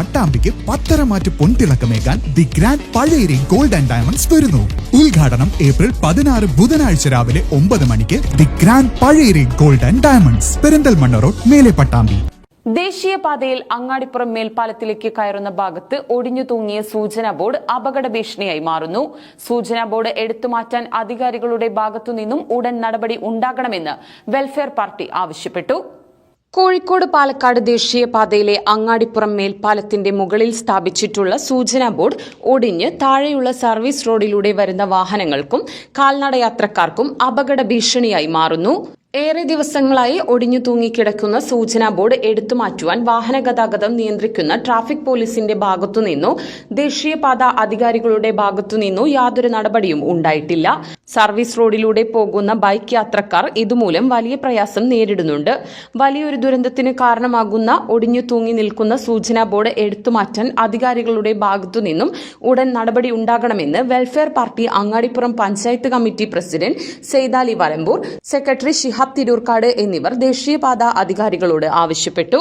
പട്ടാമ്പിക്ക് പത്തരമാറ്റ് പൊൻതിളക്കമേകാൻ the grand Pazhayari gold and diamonds വരുന്നു. ഉദ്ഘാടനം ഏപ്രിൽ പതിനാറ് ബുധനാഴ്ച രാവിലെ ഒമ്പത് മണിക്ക് the grand Pazhayari gold and diamonds Perinthalmanna road മേലെ പട്ടാമ്പി. ദേശീയപാതയിൽ അങ്ങാടിപ്പുറം മേൽപ്പാലത്തിലേക്ക് കയറുന്ന ഭാഗത്ത് ഒടിഞ്ഞു തൂങ്ങിയ സൂചനാ ബോർഡ് അപകട ഭീഷണിയായി മാറുന്നു. സൂചനാ ബോർഡ് എടുത്തുമാറ്റാൻ അധികാരികളുടെ ഭാഗത്തുനിന്നും ഉടൻ നടപടി ഉണ്ടാകണമെന്ന് വെൽഫെയർ പാർട്ടി ആവശ്യപ്പെട്ടു. കോഴിക്കോട് പാലക്കാട് ദേശീയപാതയിലെ അങ്ങാടിപ്പുറം മേൽപ്പാലത്തിന്റെ മുകളിൽ സ്ഥാപിച്ചിട്ടുള്ള സൂചനാ ബോർഡ് ഒടിഞ്ഞ് താഴെയുള്ള സർവീസ് റോഡിലൂടെ വരുന്ന വാഹനങ്ങൾക്കും കാൽനടയാത്രക്കാർക്കും അപകട ഭീഷണിയായി മാറുന്നു. ഏറെ ദിവസങ്ങളായി ഒടിഞ്ഞു തൂങ്ങിക്കിടക്കുന്ന സൂചനാ ബോർഡ് എടുത്തുമാറ്റുവാൻ വാഹന ഗതാഗതം നിയന്ത്രിക്കുന്ന ട്രാഫിക് പോലീസിന്റെ ഭാഗത്തുനിന്നോ ദേശീയപാത അധികാരികളുടെ ഭാഗത്തുനിന്നോ യാതൊരു നടപടിയും ഉണ്ടായിട്ടില്ല. സർവീസ് റോഡിലൂടെ പോകുന്ന ബൈക്ക് യാത്രക്കാർ ഇതുമൂലം വലിയ പ്രയാസം നേരിടുന്നുണ്ട്. വലിയൊരു ദുരന്തത്തിന് കാരണമാകുന്ന ഒടിഞ്ഞു തൂങ്ങി നിൽക്കുന്ന സൂചനാ ബോർഡ് എടുത്തുമാറ്റാൻ അധികാരികളുടെ ഭാഗത്തുനിന്നും ഉടൻ നടപടി ഉണ്ടാകണമെന്ന് welfare party Angadippuram panchayat committee president Seythali Valambur secretary Shihab Thirurkkad എന്നിവർ ദേശീയപാത അധികാരികളോട് ആവശ്യപ്പെട്ടു